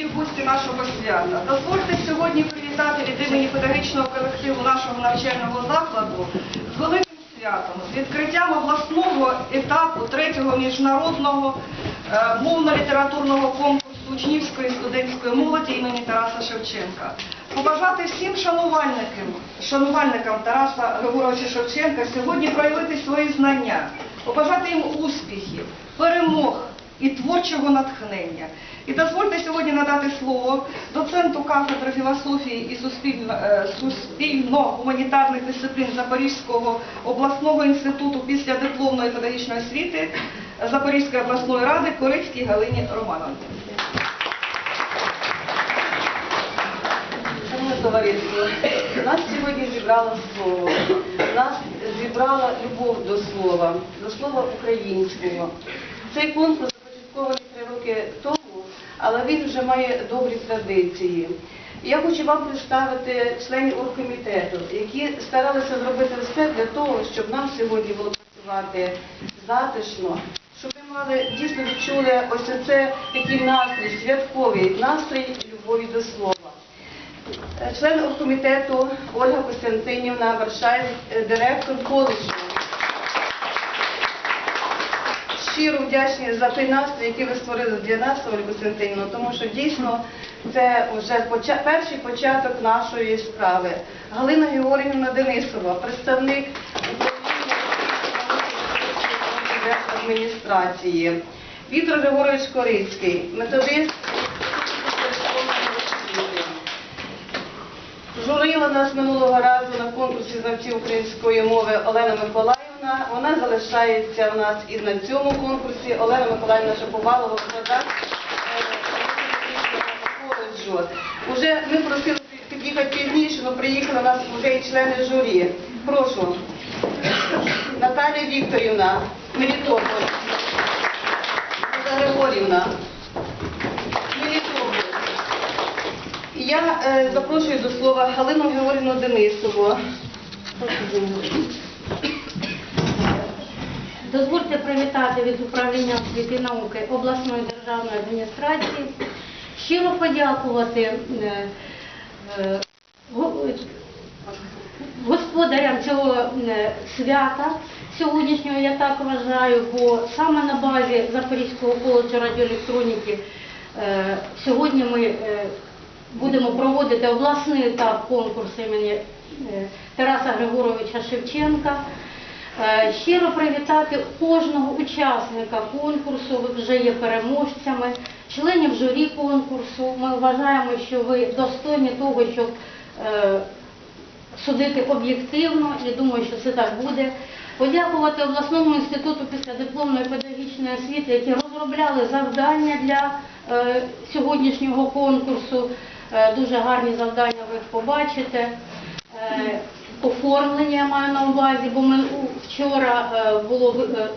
дорогі гості нашого свята. Дозвольте сьогодні привітати від імені педагогічного колективу нашого навчального закладу з великим святом, з відкриттям обласного етапу третього міжнародного е, мовно-літературного конкурсу учнівської студентської молоді імені Тараса Шевченка. Побажати всім шанувальникам, шанувальникам Тараса Григоровича Шевченка сьогодні проявити свої знання, побажати їм успіхів, перемог і творчого натхнення. І дозвольте сьогодні надати слово доценту кафедри філософії і е, суспільно-гуманітарних дисциплін Запорізького обласного інституту після дипломної педагогічної освіти Запорізької обласної ради Корицькій Галині Романовні. Товариство, нас сьогодні зібрало слово, нас зібрала любов до слова, до слова українського. Цей конкурс започаткований три роки тому, але він вже має добрі традиції. Я хочу вам представити членів оргкомітету, які старалися зробити все для того, щоб нам сьогодні було працювати затишно, щоб ми мали дійсно відчули ось це такий настрій, святковий настрій любові до слова. Член оргкомітету Ольга Костянтинівна Варшай, е, директор коледжу. Щиро вдячні за той настрій, який ви створили для нас, Ольга Костянтинівна, тому що дійсно це вже перший початок нашої справи. Галина Георгіївна Денисова, представник адміністрації. Віктор Григорович Корицький, методист. Журила нас минулого разу на конкурсі знавців української мови Олена Миколаївна. Вона залишається у нас і на цьому конкурсі. Олена Миколаївна Шаповалова, викладач е. Уже ми просили під'їхати пізніше, але приїхали у нас вже і члени журі. Прошу. Наталія Вікторівна, Мелітополь. Григорівна. Мелітополь. Я е, запрошую до слова Галину Георгіївну Денисову. Дозвольте привітати від управління освіти і науки обласної державної адміністрації, щиро подякувати е, е, го- господарям цього е, свята сьогоднішнього, я так вважаю, бо саме на базі Запорізького коледжу радіоелектроніки сьогодні ми будемо проводити обласний етап конкурсу імені Тараса Григоровича Шевченка. Е, Щиро привітати кожного учасника конкурсу, ви вже є переможцями, членів журі конкурсу. Ми вважаємо, що ви достойні того, щоб е, судити об'єктивно, і думаю, що це так буде. Подякувати обласному інституту післядипломної педагогічної освіти, які розробляли завдання для е, сьогоднішнього конкурсу. Дуже гарні завдання, ви побачите. Оформлення я маю на увазі, бо ми вчора е, було е,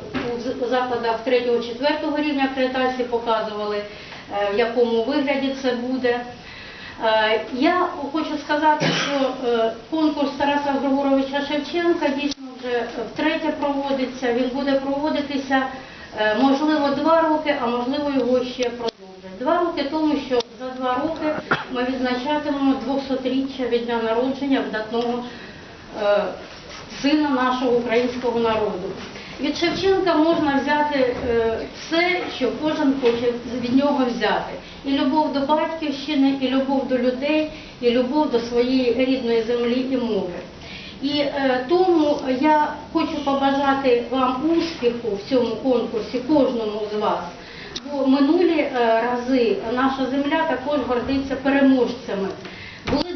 у закладах 3-4 рівня акредитації показували, е, в якому вигляді це буде. Я хочу сказати, що конкурс Тараса Григоровича Шевченка дійсно вже втретє проводиться. Він буде проводитися можливо два роки, а можливо його ще продовжать. Два роки тому, що за два роки ми відзначатимемо 200-річчя від дня народження видатного е, сина нашого українського народу. Від Шевченка можна взяти е, все, що кожен хоче від нього взяти. І любов до батьківщини, і любов до людей, і любов до своєї рідної землі і мови. І е, тому я хочу побажати вам успіху в цьому конкурсі, кожному з вас. Бо минулі е, рази наша земля також гордиться переможцями.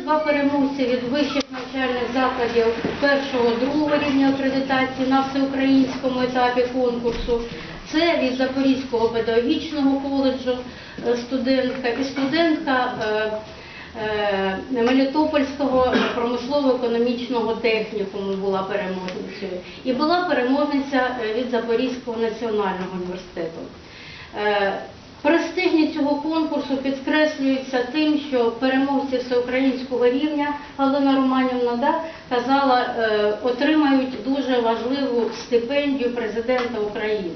Два переможці від вищих навчальних закладів першого, другого рівня акредитації на всеукраїнському етапі конкурсу. Це від Запорізького педагогічного коледжу е, студентка і студентка е, е, Мелітопольського промислово-економічного технікуму була переможницею. І була переможниця від Запорізького національного університету. Конкурсу підкреслюється тим, що переможці всеукраїнського рівня Галина Романівна да, казала, е, отримають дуже важливу стипендію президента України.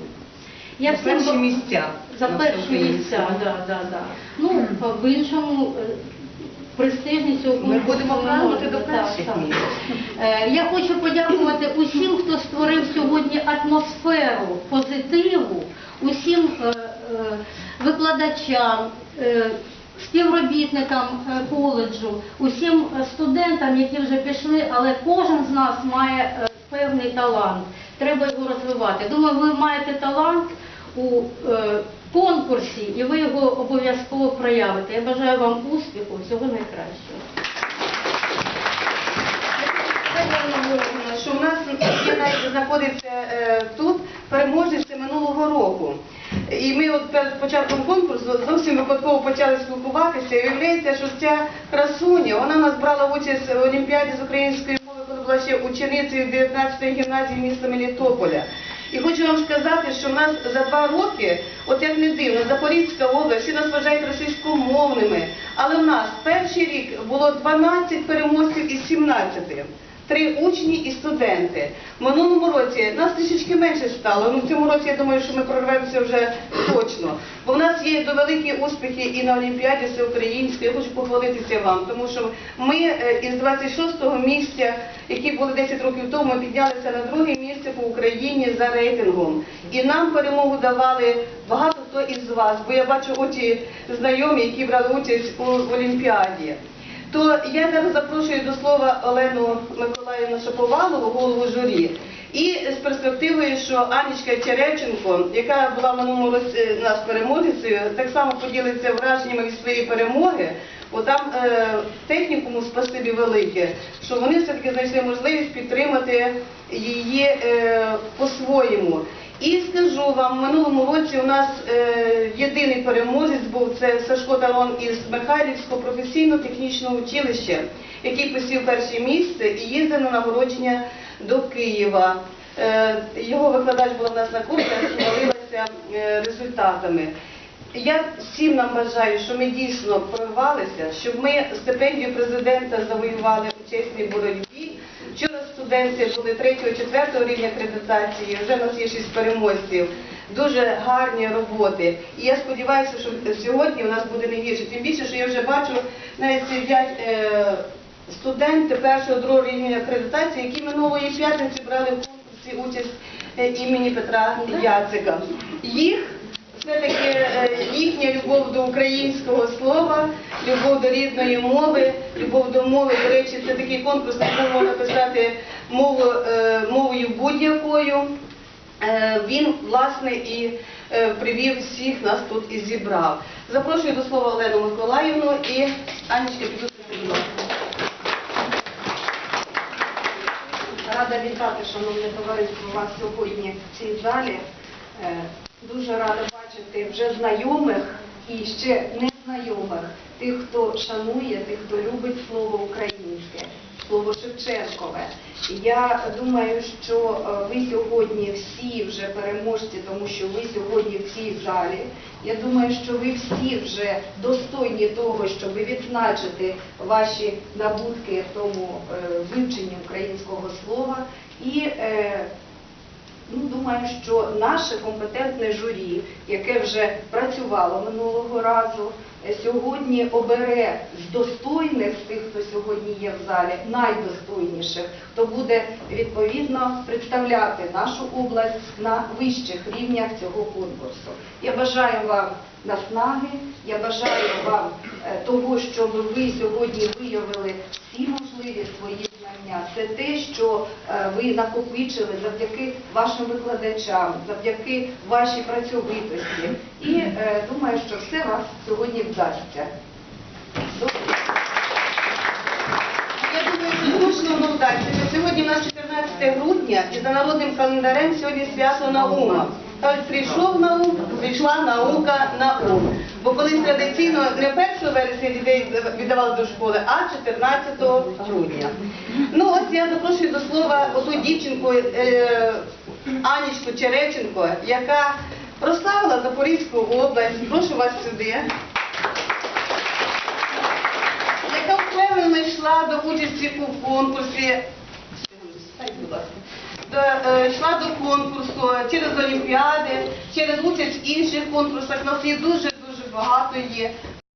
Я За всім перші місця За перші місця, да, да, да. Ну, в іншому е, престижність цього Ми будемо прагнути до перших місць. Е, Я хочу подякувати усім, хто створив сьогодні атмосферу позитиву, усім викладачам, е, співробітникам е, коледжу, усім е, студентам, які вже пішли, але кожен з нас має е, певний талант. Треба його розвивати. Думаю, ви маєте талант у е, конкурсі, і ви його обов'язково проявите. Я бажаю вам успіху, всього найкращого. що в нас знаходиться е, тут переможець минулого року. І ми от перед початком конкурсу зовсім випадково почали спілкуватися. І виявляється, що ця красуня, вона нас брала участь в Олімпіаді з української мови, коли була ще ученицею 19-ї гімназії міста Мелітополя. І хочу вам сказати, що в нас за два роки, от як не дивно, Запорізька область, всі нас вважають російськомовними, але в нас перший рік було 12 переможців із 17 три учні і студенти. В минулому році нас трішечки менше стало. Ну в цьому році я думаю, що ми прорвемося вже точно. Бо в нас є до великі успіхи і на Олімпіаді всеукраїнської. Я хочу похвалитися вам, тому що ми е, із 26-го місця, які були 10 років тому, піднялися на друге місце по Україні за рейтингом. І нам перемогу давали багато хто із вас, бо я бачу очі знайомі, які брали участь у Олімпіаді. То я зараз запрошую до слова Олену Миколаївну Шаповалову, голову журі. І з перспективою, що Анічка Череченко, яка була в минулому році е, у нас переможецею, так само поділиться враженнями від своєї перемоги. Бо там е, технікуму спасибі велике, що вони все-таки знайшли можливість підтримати її е, по-своєму. І скажу вам, в минулому році у нас е, єдиний переможець був це Сашко Талон із Михайлівського професійно-технічного училища, який посів перше місце і їздив на нагородження до Києва. Е, його викладач була в нас на курсах хвалилася е, результатами. Я всім нам бажаю, що ми дійсно прорвалися, щоб ми стипендію президента завоювали у чесній боротьбі. Вчора були 3-4 рівня акредитації, вже у нас є 6 переможців. Дуже гарні роботи. І я сподіваюся, що сьогодні у нас буде не гірше. Тим більше, що я вже бачу, навіть сидять е, студенти першого другого рівня акредитації, які минулої п'ятниці брали в конкурсі участь е, імені Петра Яцика. Їх все-таки е, їхня любов до українського слова, любов до рідної мови, любов до мови. До речі, це такий конкурс, на якому можна писати мовою будь-якою. Е, Він, власне, і е, привів всіх нас тут і зібрав. Запрошую до слова Олену Миколаївну і підготуйте, будь. Рада вітати, шановне товариство, вас сьогодні в цій залі. Е, Дуже рада бачити вже знайомих і ще незнайомих, тих, хто шанує, тих, хто любить слово українське, слово Шевченкове. Я думаю, що е, ви сьогодні всі вже переможці, тому що ви сьогодні в цій залі. Я думаю, що ви всі вже достойні того, щоб відзначити ваші набутки в тому е, вивченні українського слова. І е, Ну, думаю, що наше компетентне журі, яке вже працювало минулого разу, е, сьогодні обере з достойних з тих, хто сьогодні є в залі, найдостойніших, хто буде відповідно представляти нашу область на вищих рівнях цього конкурсу. Я бажаю вам наснаги, я бажаю вам е, того, щоб ви сьогодні виявили всі можливі свої Це те, що е, ви накопичили завдяки вашим викладачам, завдяки вашій працьовитості. І е, думаю, що все вас сьогодні вдасться. Я думаю, що точно вдасться. Сьогодні у нас 14 грудня і за народним календарем сьогодні свято наума. Кажуть, прийшов наук, прийшла наука на ум. Бо колись традиційно не 1 вересня дітей віддавали до школи, а 14 грудня. Ну ось я запрошую до слова оту дівчинку е, Анічку Череченко, яка прославила Запорізьку область. Прошу вас сюди. яка впевнено йшла до участі у конкурсі будь ласка. До е, йшла до конкурсу через олімпіади, через участь в інших конкурсах. Нас є дуже дуже багато є.